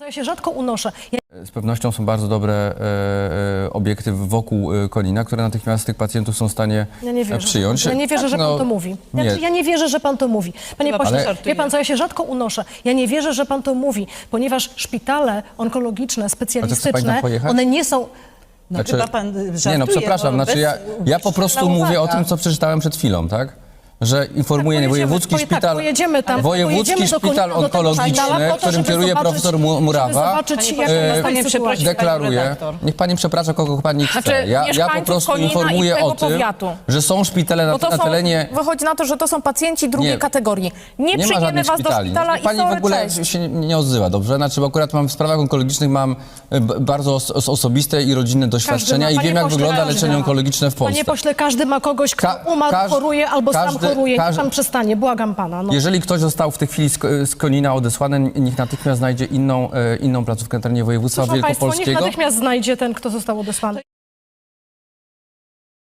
Co ja się rzadko unoszę. Ja Z pewnością są bardzo dobre e, e, obiekty wokół e, Konina, które natychmiast tych pacjentów są w stanie Ja nie e, wierzę. przyjąć. Ja nie wierzę, Tak, że pan no, to mówi. Nie. Znaczy, ja nie wierzę, że pan to mówi. Panie pośle, pan żartuje. wie pan co, ja się rzadko unoszę. Ja nie wierzę, że pan to mówi, ponieważ szpitale onkologiczne, specjalistyczne, one nie są... No Znaczy- chyba pan żartuje. Nie no, przepraszam, bo znaczy ja, ja po prostu mówię o tym, co przeczytałem przed chwilą, tak? Że informuje Tak, pojedziemy, wojewódzki poje- tak, szpital, pojedziemy tam, wojewódzki pojedziemy do szpital do onkologiczny, którym kieruje zobaczyć- profesor Murawa, przeprosić, sytuacja. deklaruje, niech pani przeprasza kogo pani chce. Znaczy, ja, ja po prostu i informuję o tym, powiatu. że są szpitale na, na są, terenie... wychodzi na to, że to są pacjenci drugiej Nie. kategorii. Nie, Nie przyjmiemy was do szpitali. szpitala Niech pani i w ogóle cześć. się nie, odzywa, dobrze? Znaczy, bo akurat mam w sprawach onkologicznych mam e, bardzo os, os, osobiste i rodzinne doświadczenia i wiem, jak wygląda leczenie onkologiczne w Polsce. Panie pośle, każdy ma kogoś, kto umarł, choruje albo sam choruje. Niech pan przestanie, błagam pana. No. Jeżeli ktoś został w tej chwili z, z Konina odesłany, niech natychmiast znajdzie inną, e, inną placówkę na terenie województwa Proszę państwa, niech wielkopolskiego. natychmiast znajdzie ten, kto został odesłany.